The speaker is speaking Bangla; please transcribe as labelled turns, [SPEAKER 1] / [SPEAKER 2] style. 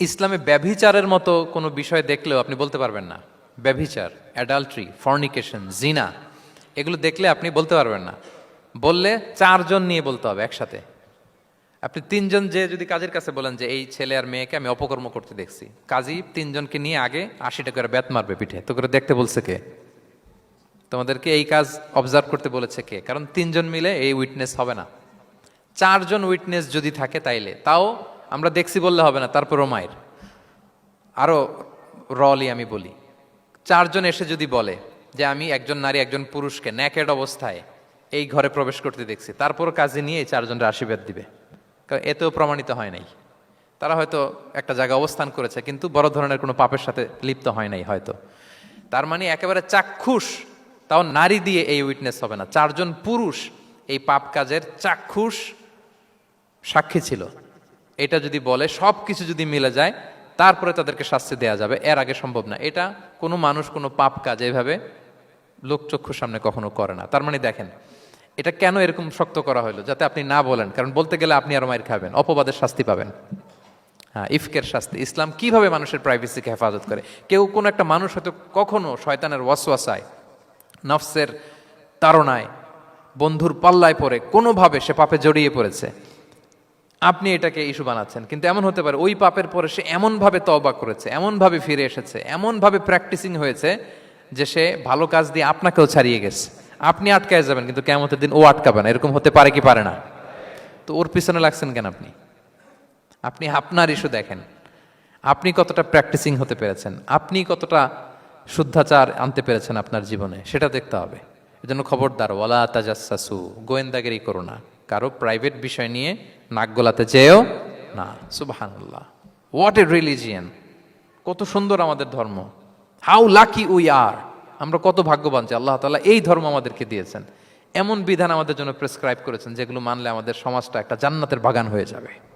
[SPEAKER 1] ইসলামে ব্যভিচারের মতো কোনো বিষয় দেখলেও আপনি বলতে পারবেন না। ব্যভিচার অ্যাডাল্ট্রি ফর্নিকেশন জিনা এগুলো দেখলে আপনি বলতে পারবেন না। বললে চারজন নিয়ে বলতে হবে একসাথে। আপনি তিনজন যে যদি কাজের কাছে বলেন যে, এই ছেলে আর মেয়েকে আমি অপকর্ম করতে দেখছি। কাজী তিনজনকে নিয়ে আগে আশিটা করে ব্যাত মারবে পিঠে। তো করে দেখতে বলছে কে? তোমাদেরকে এই কাজ অবজার্ভ করতে বলেছে কে? কারণ তিনজন মিলে এই উইটনেস হবে না। চারজন উইটনেস যদি থাকে তাইলে। তাও আমরা দেখছি বললে হবে না, তারপরও মায়ের। আরও রলি আমি বলি। চারজন এসে যদি বলে যে আমি একজন নারী, একজন পুরুষকে ন্যাকেড অবস্থায় এই ঘরে প্রবেশ করতে দেখছি তারপর কাজে নিয়ে এই চারজনের আশীর্বাদ দিবে। কারণ এতেও প্রমাণিত হয় নাই। তারা হয়তো একটা জায়গায় অবস্থান করেছে, কিন্তু বড় ধরনের কোনো পাপের সাথে লিপ্ত হয় নাই হয়তো। তার মানে একেবারে চাক্ষুষ, তাও নারী দিয়ে এই উইটনেস হবে না। চারজন পুরুষ এই পাপ কাজের চাক্ষুষ সাক্ষী ছিল। এটা যদি বলে সব কিছু যদি মিলে যায়, তারপরে তাদেরকে শাস্তি দেয়া যাবে। এর আগে সম্ভব না। এটা কোনো মানুষ, কোনো পাপ কাজ এইভাবে লোকচক্ষুর সামনে কখনো করে না। তার মানে দেখেন, এটা কেন এরকম শক্ত করা হলো? যাতে আপনি না বলেন। কারণ বলতে গেলে আপনি আরও মায়ের খাবেন। অপবাদের শাস্তি পাবেন। হ্যাঁ ইফকের শাস্তি। ইসলাম কীভাবে মানুষের প্রাইভেসিকে হেফাজত করে? কেউ কোনো একটা মানুষ হয়তো কখনো শয়তানের ওয়াসওয়াসায়, নফসের তাড়নায়, বন্ধুর পাল্লায় পড়ে, কোনোভাবে সে পাপে জড়িয়ে পড়েছে। আপনি এটাকে ইস্যু বানাচ্ছেন। কিন্তু এমন হতে পারে, ওই পাপের পরে সে এমনভাবে তওবা করেছে, এমনভাবে ফিরে এসেছে, এমনভাবে প্র্যাকটিসিং হয়েছে যে সে ভালো কাজ দিয়ে আপনাকেও ছাড়িয়ে গেছে। আপনি আটকায় যাবেন, কিন্তু কেমতের দিন ও আটকাবে না এরকম হতে পারে কি পারে না? তো ওর পিছনে লাগছেন কেন আপনি? আপনি আপনার ইস্যু দেখেন। আপনি কতটা প্র্যাকটিসিং হতে পেরেছেন? আপনি কতটা শুদ্ধাচার আনতে পেরেছেন আপনার জীবনে? সেটা দেখতে হবে। এজন্য খবরদার, ওয়ালা তাজাসু গোয়েন্দাগিরি করো না। কারও প্রাইভেট বিষয় নিয়ে নাক গলাতে যেও না। সুবাহান্লাহ হোয়াট এ রিলিজিয়ান কত সুন্দর আমাদের ধর্ম। হাউ লাকি উই আর আমরা কত ভাগ্যবান যে আল্লাহ তালা এই ধর্ম আমাদেরকে দিয়েছেন। এমন বিধান আমাদের জন্য প্রেসক্রাইব করেছেন যেগুলো মানলে আমাদের সমাজটা একটা জান্নাতের বাগান হয়ে যাবে।